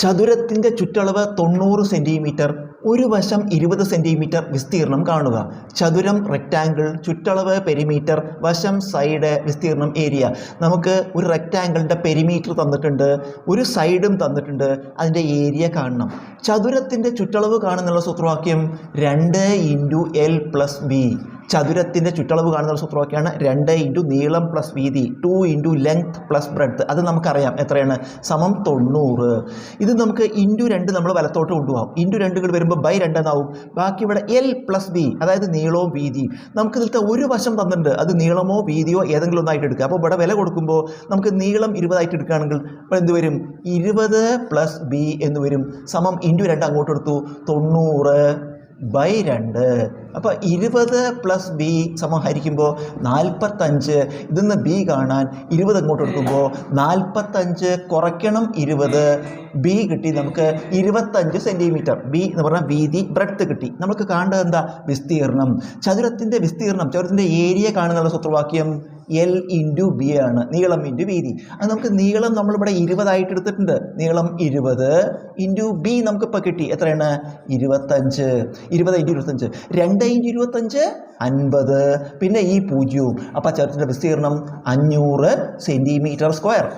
ചതുരത്തിന്റെ ചുറ്റളവ് തൊണ്ണൂറ് സെന്റിമീറ്റർ ഒരു വശം ഇരുപത് സെന്റിമീറ്റർ വിസ്തീർണം കാണുക. ചതുരം റെക്റ്റാങ്കിൾ ചുറ്റളവ് പെരിമീറ്റർ വശം സൈഡ് വിസ്തീർണം ഏരിയ നമുക്ക് ഒരു റെക്റ്റാങ്കിളിന്റെ പെരിമീറ്റർ തന്നിട്ടുണ്ട് ഒരു സൈഡും തന്നിട്ടുണ്ട്. അതിന്റെ ഏരിയ കാണണം. ചതുരത്തിന്റെ ചുറ്റളവ് കാണുന്നുള്ള സൂത്രവാക്യം രണ്ട് ഇന്റു എൽ പ്ലസ് ബി. ചതുരത്തിന്റെ ചുറ്റളവ് കാണുന്ന ഒരു സൂത്രവാക്യമാണ് രണ്ട് ഇന്റു നീളം പ്ലസ് വീതി two into length plus breadth അത് നമുക്കറിയാം എത്രയാണ്? സമം തൊണ്ണൂറ്. ഇത് നമുക്ക് ഇന്റു രണ്ട് നമ്മൾ വലത്തോട്ട് കൊണ്ടുപോകാം. ഇന്റു രണ്ട് കൂടി വരുമ്പോൾ ബൈ രണ്ടെന്നാവും ബാക്കി ഇവിടെ എൽ പ്ലസ് ബി അതായത് നീളവും വീതിയും. നമുക്ക് ഇതിലത്തെ ഒരു വശം തന്നിട്ടുണ്ട്. അത് നീളമോ വീതിയോ ഏതെങ്കിലും ഒന്നായിട്ട് എടുക്കുക. അപ്പോൾ ഇവിടെ വില കൊടുക്കുമ്പോൾ നമുക്ക് നീളം ഇരുപതായിട്ട് എടുക്കുകയാണെങ്കിൽ എന്ത് വരും? ഇരുപത് പ്ലസ് ബി എന്ന് വരും. സമം ഇന്റു രണ്ട് അങ്ങോട്ട് എടുത്തു. തൊണ്ണൂറ്. ബൈ രണ്ട്. അപ്പോൾ ഇരുപത് പ്ലസ് ബി സമം ഹരിക്കുമ്പോൾ നാൽപ്പത്തഞ്ച് ഇതിന്ന് ബി കാണാൻ ഇരുപത് അങ്ങോട്ട് എടുക്കുമ്പോൾ നാൽപ്പത്തഞ്ച് കുറയ്ക്കണം ഇരുപത്. ബി കിട്ടി നമുക്ക് ഇരുപത്തഞ്ച് സെന്റിമീറ്റർ ബി എന്ന് പറഞ്ഞാൽ വീതി ബ്രെഡ്ത്ത് കിട്ടി. നമുക്ക് കാണേണ്ടത് എന്താ? വിസ്തീർണം ചതുരത്തിന്റെ വിസ്തീർണം ചതുരത്തിന്റെ ഏരിയ കാണുന്നുള്ള സൂത്രവാക്യം. എൽ ഇന്റു ബി ആണ്. നീളം ഇന്റു വീതി. അത് നമുക്ക് നീളം നമ്മളിവിടെ ഇരുപതായിട്ട് എടുത്തിട്ടുണ്ട്. നീളം ഇരുപത് ഇന്റു ബി നമുക്കിപ്പോൾ കിട്ടി. എത്രയാണ്? ഇരുപത്തഞ്ച്. ഇരുപത് ഇന്റു ഇരുപത്തഞ്ച്. രണ്ട് ഇന്റു ഇരുപത്തഞ്ച് അൻപത്. പിന്നെ ഈ പൂജ്യവും. അപ്പോൾ ചതുരത്തിന്റെ വിസ്തീർണം അഞ്ഞൂറ് സെന്റിമീറ്റർ സ്ക്വയർ